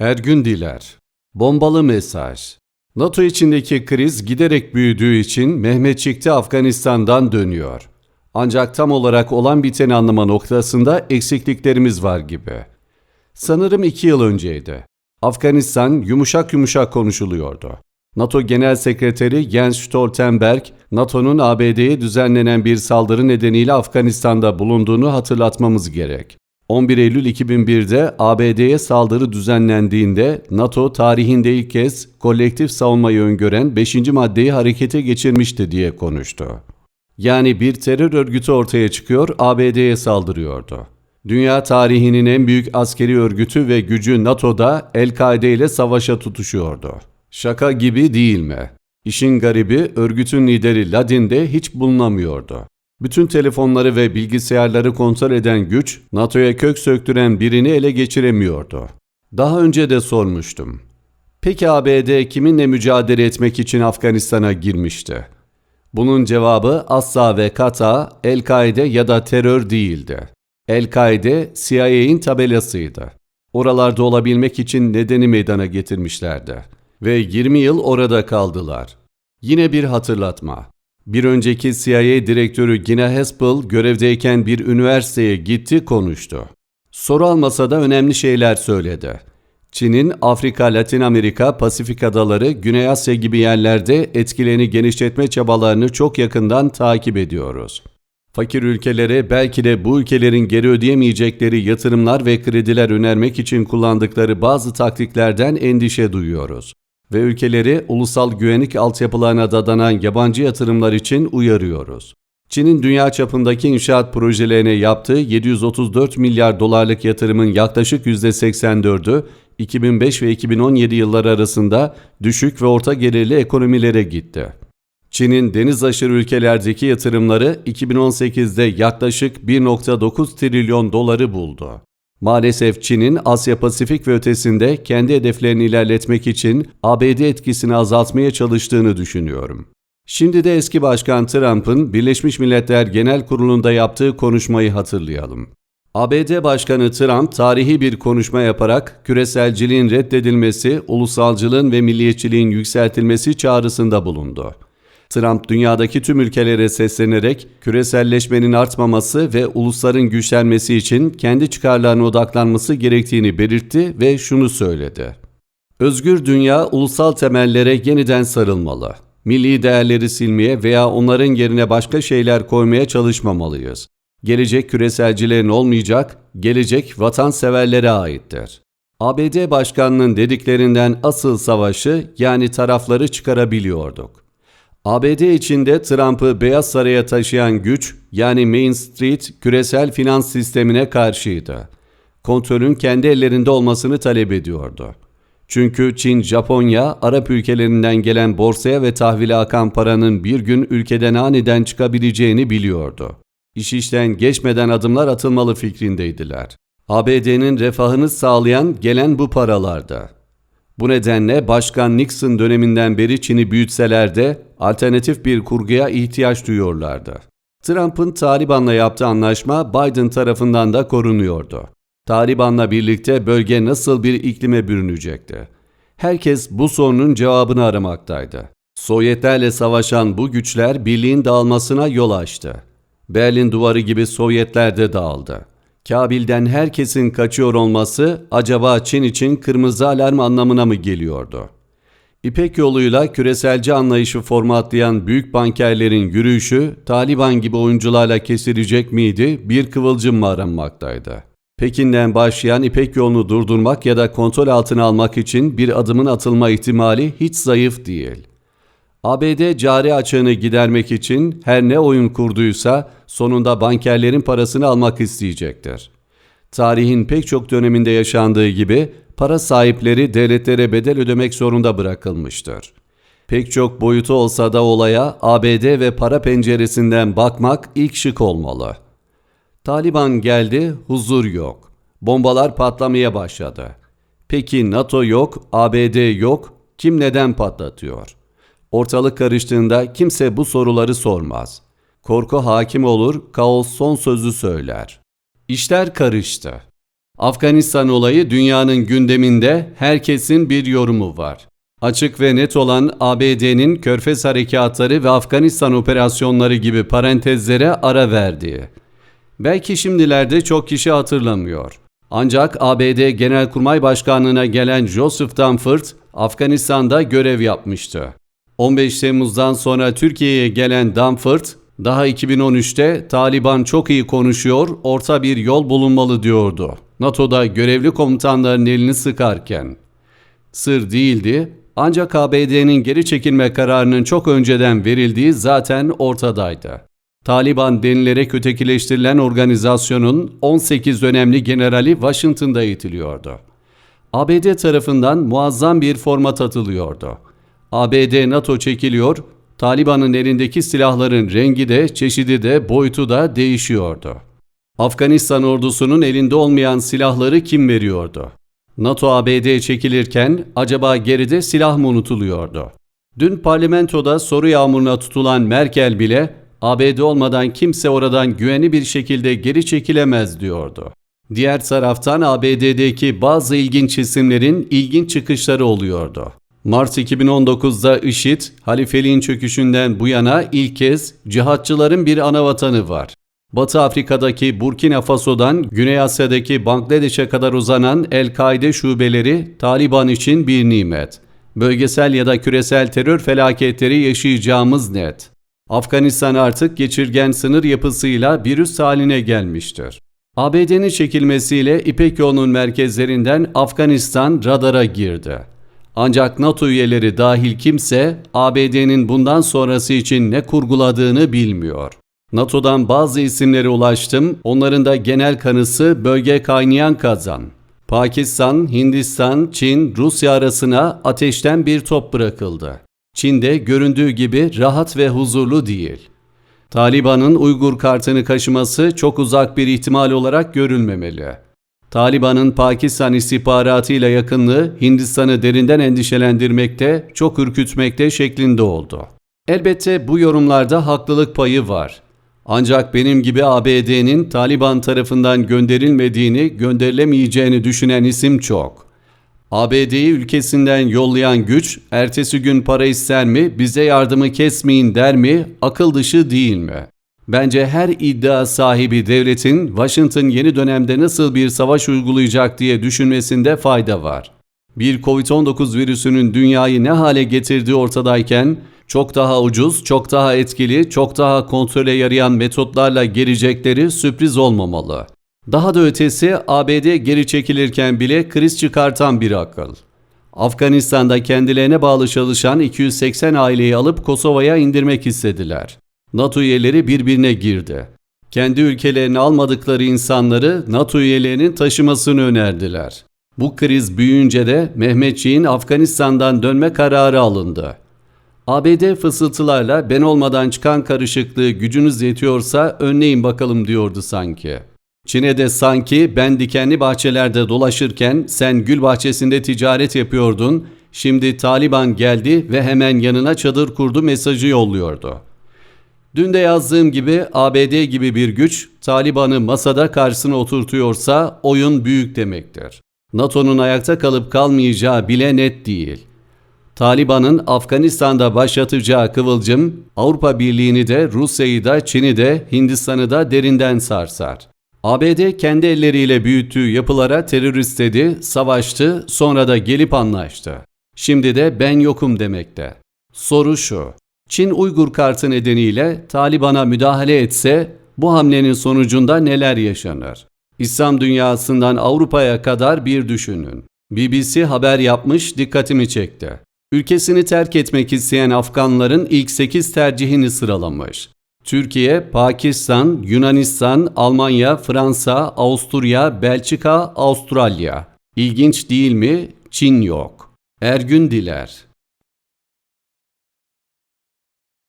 Ergün Diler Bombalı mesaj NATO içindeki kriz giderek büyüdüğü için Mehmetçik'te Afganistan'dan dönüyor. Ancak tam olarak olan biteni anlama noktasında eksikliklerimiz var gibi. Sanırım iki yıl önceydi. Afganistan yumuşak yumuşak konuşuluyordu. NATO Genel Sekreteri Jens Stoltenberg, NATO'nun ABD'ye düzenlenen bir saldırı nedeniyle Afganistan'da bulunduğunu hatırlatmamız gerek. 11 Eylül 2001'de ABD'ye saldırı düzenlendiğinde NATO tarihinde ilk kez kolektif savunmayı öngören 5. maddeyi harekete geçirmişti diye konuştu. Yani bir terör örgütü ortaya çıkıyor, ABD'ye saldırıyordu. Dünya tarihinin en büyük askeri örgütü ve gücü NATO'da El-Kaide ile savaşa tutuşuyordu. Şaka gibi değil mi? İşin garibi örgütün lideri Ladin'de hiç bulunamıyordu. Bütün telefonları ve bilgisayarları kontrol eden güç, NATO'ya kök söktüren birini ele geçiremiyordu. Daha önce de sormuştum. Peki ABD kiminle mücadele etmek için Afganistan'a girmişti? Bunun cevabı asla ve kata El-Kaide ya da terör değildi. El-Kaide CIA'in tabelasıydı. Oralarda olabilmek için nedeni meydana getirmişlerdi. Ve 20 yıl orada kaldılar. Yine bir hatırlatma. Bir önceki CIA direktörü Gina Haspel görevdeyken bir üniversiteye gitti konuştu. Soru almasa da önemli şeyler söyledi. Çin'in Afrika, Latin Amerika, Pasifik adaları, Güney Asya gibi yerlerde etkilerini genişletme çabalarını çok yakından takip ediyoruz. Fakir ülkelere belki de bu ülkelerin geri ödeyemeyecekleri yatırımlar ve krediler önermek için kullandıkları bazı taktiklerden endişe duyuyoruz ve ülkeleri ulusal güvenlik altyapılarına dadanan yabancı yatırımlar için uyarıyoruz. Çin'in dünya çapındaki inşaat projelerine yaptığı 734 milyar dolarlık yatırımın yaklaşık %84'ü 2005 ve 2017 yılları arasında düşük ve orta gelirli ekonomilere gitti. Çin'in deniz aşırı ülkelerdeki yatırımları 2018'de yaklaşık 1.9 trilyon doları buldu. Maalesef Çin'in Asya Pasifik ve ötesinde kendi hedeflerini ilerletmek için ABD etkisini azaltmaya çalıştığını düşünüyorum. Şimdi de eski Başkan Trump'ın Birleşmiş Milletler Genel Kurulu'nda yaptığı konuşmayı hatırlayalım. ABD Başkanı Trump tarihi bir konuşma yaparak küreselciliğin reddedilmesi, ulusalcılığın ve milliyetçiliğin yükseltilmesi çağrısında bulundu. Trump dünyadaki tüm ülkelere seslenerek küreselleşmenin artmaması ve ulusların güçlenmesi için kendi çıkarlarına odaklanması gerektiğini belirtti ve şunu söyledi. Özgür dünya ulusal temellere yeniden sarılmalı. Milli değerleri silmeye veya onların yerine başka şeyler koymaya çalışmamalıyız. Gelecek küreselcilerin olmayacak, gelecek vatanseverlere aittir. ABD başkanının dediklerinden asıl savaşı yani tarafları çıkarabiliyorduk. ABD içinde Trump'ı Beyaz Saray'a taşıyan güç yani Main Street küresel finans sistemine karşıydı. Kontrolün kendi ellerinde olmasını talep ediyordu. Çünkü Çin, Japonya, Arap ülkelerinden gelen borsaya ve tahvile akan paranın bir gün ülkeden aniden çıkabileceğini biliyordu. İş işten geçmeden adımlar atılmalı fikrindeydiler. ABD'nin refahını sağlayan gelen bu paralardı. Bu nedenle Başkan Nixon döneminden beri Çin'i büyütseler de alternatif bir kurguya ihtiyaç duyuyorlardı. Trump'ın Taliban'la yaptığı anlaşma Biden tarafından da korunuyordu. Taliban'la birlikte bölge nasıl bir iklime bürünecekti? Herkes bu sorunun cevabını aramaktaydı. Sovyetlerle savaşan bu güçler birliğin dağılmasına yol açtı. Berlin duvarı gibi Sovyetler de dağıldı. Kabil'den herkesin kaçıyor olması acaba Çin için kırmızı alarm anlamına mı geliyordu? İpek yoluyla küreselci anlayışı formatlayan büyük bankerlerin yürüyüşü Taliban gibi oyuncularla kesilecek miydi bir kıvılcım mı aranmaktaydı? Pekin'den başlayan İpek yolunu durdurmak ya da kontrol altına almak için bir adımın atılma ihtimali hiç zayıf değil. ABD cari açığını gidermek için her ne oyun kurduysa sonunda bankerlerin parasını almak isteyecektir. Tarihin pek çok döneminde yaşandığı gibi para sahipleri devletlere bedel ödemek zorunda bırakılmıştır. Pek çok boyutu olsa da olaya ABD ve para penceresinden bakmak ilk şık olmalı. Taliban geldi, huzur yok. Bombalar patlamaya başladı. Peki NATO yok, ABD yok, kim neden patlatıyor? Ortalık karıştığında kimse bu soruları sormaz. Korku hakim olur, kaos son sözü söyler. İşler karıştı. Afganistan olayı dünyanın gündeminde herkesin bir yorumu var. Açık ve net olan ABD'nin Körfez harekatları ve Afganistan operasyonları gibi parantezlere ara verdiği. Belki şimdilerde çok kişi hatırlamıyor. Ancak ABD Genelkurmay Başkanlığı'na gelen Joseph Dunford, Afganistan'da görev yapmıştı. 15 Temmuz'dan sonra Türkiye'ye gelen Dunford, daha 2013'te Taliban çok iyi konuşuyor, orta bir yol bulunmalı diyordu. NATO'da görevli komutanların elini sıkarken. Sır değildi, ancak ABD'nin geri çekilme kararının çok önceden verildiği zaten ortadaydı. Taliban denilerek ötekileştirilen organizasyonun 18 önemli generali Washington'da eğitiliyordu. ABD tarafından muazzam bir format atılıyordu. ABD NATO çekiliyor, Taliban'ın elindeki silahların rengi de, çeşidi de, boyutu da değişiyordu. Afganistan ordusunun elinde olmayan silahları kim veriyordu? NATO ABD çekilirken acaba geride silah mı unutuluyordu? Dün parlamentoda soru yağmuruna tutulan Merkel bile ABD olmadan kimse oradan güvenli bir şekilde geri çekilemez diyordu. Diğer taraftan ABD'deki bazı ilginç isimlerin ilginç çıkışları oluyordu. Mart 2019'da IŞİD, halifeliğin çöküşünden bu yana ilk kez cihatçıların bir ana vatanı var. Batı Afrika'daki Burkina Faso'dan Güney Asya'daki Bangladeş'e kadar uzanan El-Kaide şubeleri Taliban için bir nimet. Bölgesel ya da küresel terör felaketleri yaşayacağımız net. Afganistan artık geçirgen sınır yapısıyla bir üst haline gelmiştir. ABD'nin çekilmesiyle İpek yolunun merkezlerinden Afganistan radara girdi. Ancak NATO üyeleri dahil kimse ABD'nin bundan sonrası için ne kurguladığını bilmiyor. NATO'dan bazı isimlere ulaştım, onların da genel kanısı bölge kaynayan kazan. Pakistan, Hindistan, Çin, Rusya arasına ateşten bir top bırakıldı. Çin'de göründüğü gibi rahat ve huzurlu değil. Taliban'ın Uygur kartını kaşıması çok uzak bir ihtimal olarak görülmemeli. Taliban'ın Pakistan istihbaratıyla yakınlığı Hindistan'ı derinden endişelendirmekte, çok ürkütmekte şeklinde oldu. Elbette bu yorumlarda haklılık payı var. Ancak benim gibi ABD'nin Taliban tarafından gönderilmediğini, gönderilemeyeceğini düşünen isim çok. ABD'yi ülkesinden yollayan güç, ertesi gün para ister mi, bize yardımı kesmeyin der mi, akıl dışı değil mi? Bence her iddia sahibi devletin Washington yeni dönemde nasıl bir savaş uygulayacak diye düşünmesinde fayda var. Bir Covid-19 virüsünün dünyayı ne hale getirdiği ortadayken çok daha ucuz, çok daha etkili, çok daha kontrole yarayan metotlarla gelecekleri sürpriz olmamalı. Daha da ötesi ABD geri çekilirken bile kriz çıkartan bir akıl. Afganistan'da kendilerine bağlı çalışan 280 aileyi alıp Kosova'ya indirmek istediler. NATO üyeleri birbirine girdi. Kendi ülkelerini almadıkları insanları NATO üyelerinin taşımasını önerdiler. Bu kriz büyüyünce de Mehmetçiğin Afganistan'dan dönme kararı alındı. ABD fısıltılarla ben olmadan çıkan karışıklığı gücünüz yetiyorsa önleyin bakalım diyordu sanki. Çin'e de sanki ben dikenli bahçelerde dolaşırken sen gül bahçesinde ticaret yapıyordun, şimdi Taliban geldi ve hemen yanına çadır kurdu mesajı yolluyordu. Dün de yazdığım gibi ABD gibi bir güç Taliban'ı masada karşısına oturtuyorsa oyun büyük demektir. NATO'nun ayakta kalıp kalmayacağı bile net değil. Taliban'ın Afganistan'da başlatacağı kıvılcım Avrupa Birliği'ni de Rusya'yı da Çin'i de Hindistan'ı da derinden sarsar. ABD kendi elleriyle büyüttüğü yapılara terörist dedi, savaştı, sonra da gelip anlaştı. Şimdi de ben yokum demekte. Soru şu, Çin Uygur kartı nedeniyle Taliban'a müdahale etse bu hamlenin sonucunda neler yaşanır? İslam dünyasından Avrupa'ya kadar bir düşünün. BBC haber yapmış dikkatimi çekti. Ülkesini terk etmek isteyen Afganların ilk 8 tercihini sıralamış. Türkiye, Pakistan, Yunanistan, Almanya, Fransa, Avusturya, Belçika, Avustralya. İlginç değil mi? Çin yok. Ergün Diler